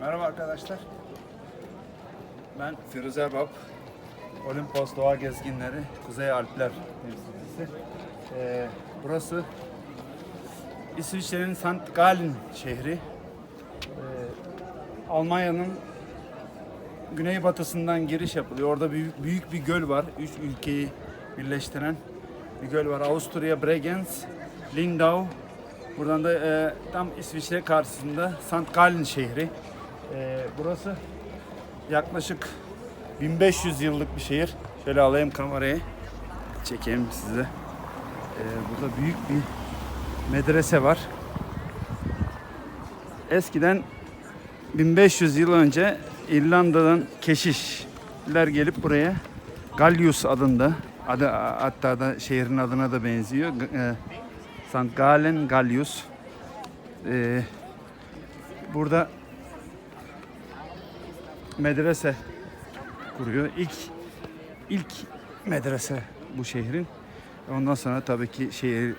Merhaba arkadaşlar. Ben Firuze Bab. Olimpos Doğa Gezginleri Kuzey Alpler temsilcisi. Ee, burası İsviçre'nin St. Gallen şehri. Ee, Almanya'nın güneybatısından giriş yapılıyor. Orada büyük, büyük bir göl var. Üç ülkeyi birleştiren bir göl var. Avusturya, Bregenz, Lindau. Buradan da e, tam İsviçre karşısında St. Gallen şehri. E, burası yaklaşık 1500 yıllık bir şehir. Şöyle alayım kamerayı. Çekeyim size. E, burada büyük bir medrese var. Eskiden 1500 yıl önce İrlanda'dan keşişler gelip buraya Gallius adında adı hatta da şehrin adına da benziyor. E, St. Gallen Gallius. E, burada medrese kuruyor. İlk ilk medrese bu şehrin. Ondan sonra tabii ki şehir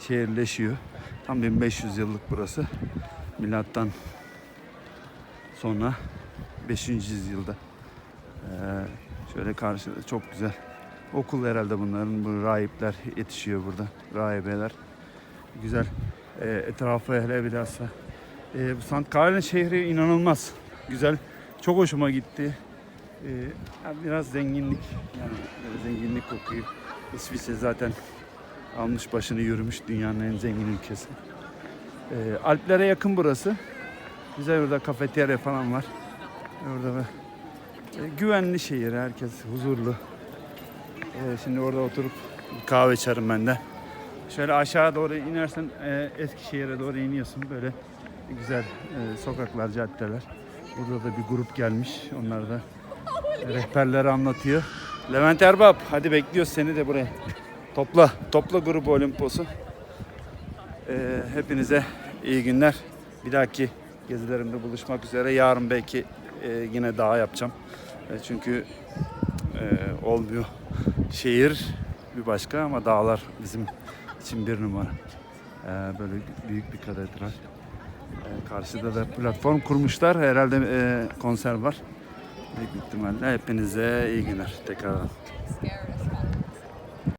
şehirleşiyor. Tam 1500 yıllık burası. Milattan sonra 5. yüzyılda. Ee, şöyle karşıda çok güzel. Okul herhalde bunların. Bu rahipler yetişiyor burada. Rahibeler. Güzel. Ee, etrafı hele bilhassa. Ee, bu St. Gallen şehri inanılmaz. Güzel. Çok hoşuma gitti. Ee, biraz zenginlik. Yani böyle zenginlik kokuyor. İsviçre zaten almış başını yürümüş dünyanın en zengin ülkesi. Ee, Alplere yakın burası. Güzel burada kafeterya falan var. Orada ve e, güvenli şehir, herkes huzurlu. E, şimdi orada oturup kahve içerim ben de. Şöyle aşağı doğru inersen e, Eskişehir'e doğru iniyorsun. Böyle güzel e, sokaklar, caddeler. Burada da bir grup gelmiş. Onlar da rehberleri anlatıyor. Levent Erbap, hadi bekliyoruz seni de buraya. Topla, topla grubu Olimpos'u. E, hepinize iyi günler. Bir dahaki gezilerimde buluşmak üzere. Yarın belki e, yine daha yapacağım. E, çünkü e, olmuyor. Şehir bir başka ama dağlar bizim için bir numara. E, böyle büyük bir katedral. E, karşıda da platform kurmuşlar. Herhalde e, konser var. Büyük ihtimalle hepinize iyi günler. Scary.